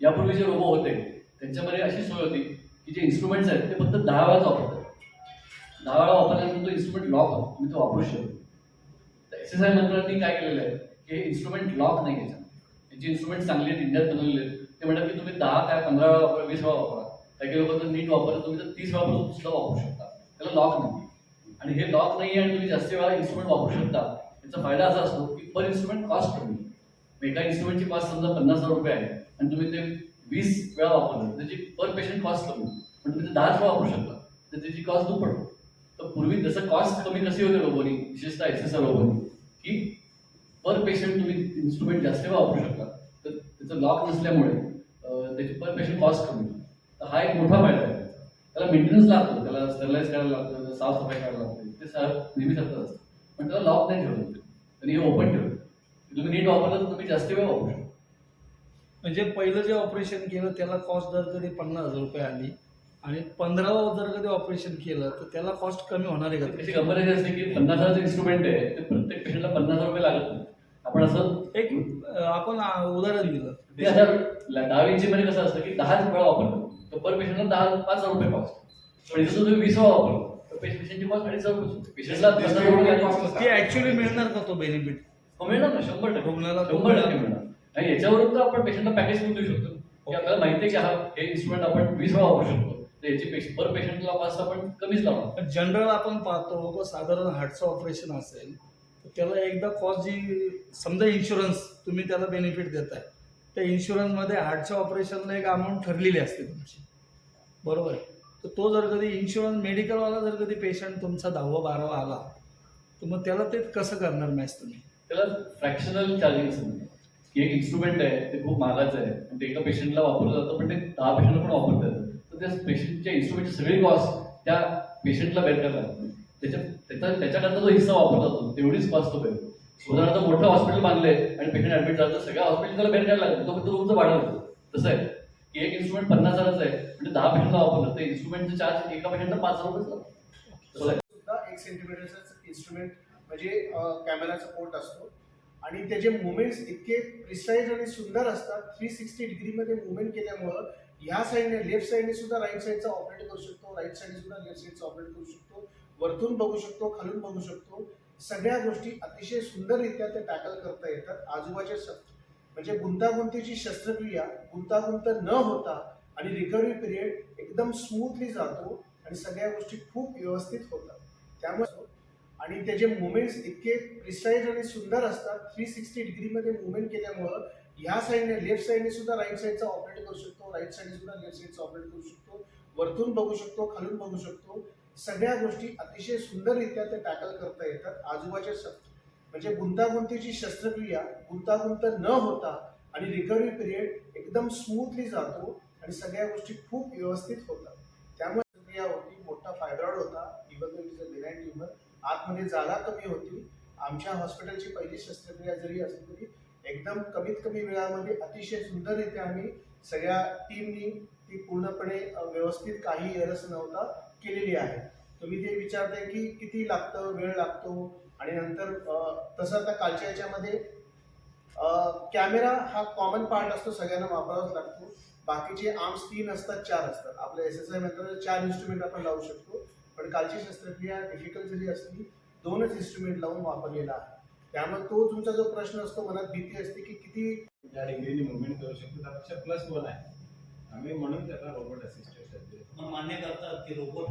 यापूर्वी जे रोबो होते त्यांच्यामध्ये अशी सोय होती की जे इन्स्ट्रुमेंट्स आहेत ते फक्त दहा वेळाच वापरतात. दहा वेळा वापरल्यानंतर तो इन्स्ट्रुमेंट लॉक होतो तुम्ही तो वापरू शकतो. एस एस आय मंत्र्यांनी काय केलेलं आहे की हे इन्स्ट्रुमेंट लॉक नाही घ्यायचं. त्यांचे इन्स्ट्रुमेंट चांगले आहेत इंडियात बनवलेले आहेत ते म्हणतात की तुम्ही दहा काय पंधरा वेळा वापरा वीस वेळा वापरा. काही लोक तर नीट वापरत तुम्ही तर तीस वेळा सुद्धा वापरू शकता. त्याला लॉक नाही. आणि हे लॉक नाही आहे आणि तुम्ही जास्त वेळा इन्स्ट्रुमेंट वापरू शकता याचा फायदा असा असतो की पर इन्स्ट्रुमेंट कॉस्ट कमी. एका इन्स्ट्रुमेंटची कॉस्ट समजा पन्नास हजार रुपये आहे. आणि तुम्ही ते वीस वेळा वापरलं त्याची पर पेशंट कॉस्ट कमी. पण तुम्ही ते दहाच वेळा वापरू शकता. तर त्याची कॉस्ट दुप्पट तर पूर्वी जसं कॉस्ट कमी कशी होते लोकांनी विशेषतः एस एस आर लोकांनी की पर पेशंट तुम्ही इन्स्ट्रुमेंट जास्त वेळा वापरू शकता. तर त्याचं लॉक नसल्यामुळे त्याची पर पेशंट कॉस्ट कमी. तर हा एक मोठा फायदा आहे. त्याला मेंटेनन्स लागतो. त्याला स्टरलाइज करायला लागतं साफसफाई करायला लागते. ते सर नेहमी करत असतं. पण त्याला लॉक नाही ठेवलं आणि हे ओपन ठेवलं तुम्ही नीट वापरलं तर तुम्ही जास्त वेळ वापरू शकता. म्हणजे पहिलं जे ऑपरेशन केलं त्याला कॉस्ट जर कधी पन्नास हजार रुपये आली आणि पंधरावं जर कधी ऑपरेशन केलं तर त्याला कॉस्ट कमी होणार आहे त्याची का असते की पन्नास हजारचं इन्स्ट्रुमेंट आहे ते प्रत्येक पेशंटला पन्नास हजार रुपये लागत नाही. आपण असं एक अं, आपण आ, उदाहरण दिलं. ते आता दहा इंची मध्ये कसं असतं की दहाच वेळा वापरतो. तर पर पेशंटला दहा पाच हजार रुपये कॉस्ट पण इथं तुम्ही वीस वेळा वापरतो तर पेशंटची कॉस्ट अडीच हजार रुपये पेशंटला पन्नास हजार रुपये लागतात. ते ऍक्च्युली मिळणार का तो बेनिफिट हो, मिळणार ना शंभर टक्के. रुग्णाला शंभर टक्के मिळणार. आणि याच्यावरून तर आपण पेशंटला पॅकेज करून देऊ शकतो. की आपल्याला माहिती आहे की हा हे इन्स्ट्रुमेंट आपण वीस वेळा वापरू शकतो. तर याची पर पेशंटला कॉस्ट आपण कमीच लावणार जनरल आपण पाहतो साधारण हार्टचं ऑपरेशन असेल तर त्याला एकदा कॉस्ट जी समजा इन्शुरन्स तुम्ही त्याला बेनिफिट देताय त्या इन्शुरन्समध्ये हार्टच्या ऑपरेशनला एक अमाऊंट ठरलेली असते तुमची. बरोबर आहे? तर तो जर कधी इन्शुरन्स मेडिकलवाला जर कधी पेशंट तुमचा दहावा बारावा आला तर मग त्याला ते कसं करणार मॅच तुम्ही? त्याला फ्रॅक्शनल चार्जिंग की एक इन्स्ट्रुमेंट आहे ते खूप महागाचं आहे. आणि ते एका पेशंटला वापरलं जातं पण ते दहा पेशंटला पण वापरतात तर त्या पेशंटच्या इन्स्ट्रुमेंटची सगळी कॉस्ट त्या पेशंटला बेअर करायला त्याच्या त्याचा त्याच्याकरता जो हिस्सा वापरला जातो. तेवढीच कॉस्ट तो बेअर उदाहरणार्थ मोठं हॉस्पिटल बांधले आणि पेशंट ऍडमिट झालं तर सगळ्या हॉस्पिटल त्याला बेअर करायला लागतो तो फक्त रूमचं भाडं तसं आहे. की एक इन्स्ट्रुमेंट पन्नास हजाराचं आहे म्हणजे दहा पेशंटला वापरलं. तर इन्स्ट्रुमेंटचं चार्ज एका पेशंटला पाच हजार रुपये सुद्धा एक सेंटीमीटरचा इन्स्ट्रुमेंट म्हणजे कॅमेराचा पोर्ट असतो. आणि त्याचे मुवमेंट्स इतके प्रिसाईज आणि सुंदर असतात थ्री सिक्स्टी डिग्रीमध्ये मुवमेंट केल्यामुळं ह्या साईडने लेफ्ट साईडने सुद्धा राईट साईडचा ऑपरेट करू शकतो राईट साईडने सुद्धा लेफ्ट साईडचा ऑपरेट करू शकतो वरतून बघू शकतो खालून बघू शकतो. सगळ्या गोष्टी अतिशय सुंदररित्या ते टॅकल करता येतात. आजूबाजूच्या श- म्हणजे गुंतागुंतीची शस्त्रक्रिया गुंतागुंत न होता आणि रिकव्हरी पिरियड एकदम स्मूथली जातो आणि सगळ्या गोष्टी खूप व्यवस्थित होतात. त्यामुळे आणि त्याचे मुवमेंट्स इतके प्रिसाईज आणि सुंदर असतात थ्री सिक्स्टी डिग्रीमध्ये मुवमेंट केल्यामुळं ह्या साईडने लेफ्ट साईडने सुद्धा राईट साईडचा ऑपरेट करू शकतो राईट साईडने सुद्धा लेफ्ट साईडचा ऑपरेट करू शकतो वरतून बघू शकतो खालून बघू शकतो. सगळ्या गोष्टी अतिशय सुंदररित्या ते टॅकल करता येतात आजोबाच्या स म्हणजे गुंतागुंतीची शस्त्रक्रिया गुंतागुंत न होता आणि रिकव्हरी पिरियड एकदम स्मूथली जातो आणि सगळ्या गोष्टी खूप व्यवस्थित होतात. त्यामुळे होती मोठा फायब्रॉइड होता. आतमध्ये जागा कमी होती. आमच्या हॉस्पिटलची पहिली शस्त्रक्रिया जरी असली तरी एकदम कमीत कमी वेळामध्ये अतिशय सुंदररित्या आम्ही सगळ्या टीमनी ती पूर्णपणे व्यवस्थित काही एरस नव्हता केलेली आहे. तुम्ही ते विचारताय की किती लागतं वेळ लागतो? आणि नंतर तसं आता कालच्या याच्यामध्ये कॅमेरा हा कॉमन पार्ट असतो सगळ्यांना वापरावाच लागतो. बाकीचे आर्म्स तीन असतात चार असतात. आपल्या एस एस आयमध्ये चार इन्स्ट्रुमेंट आपण लावू शकतो. पण कालची शस्त्रक्रिया डिफिकल्ट जरी असली दोनच इन्स्ट्रुमेंट लावून वापरलेला आहे. त्यामुळे तो तुमचा जो प्रश्न असतो मनात भीती असते की किती त्या डिग्रीने मुवमेंट करू शकतो त्यापेक्षा प्लस वन आहे. आम्ही म्हणून त्याला रोबोट असिस्टेड मग मान्य करतात की रोबोट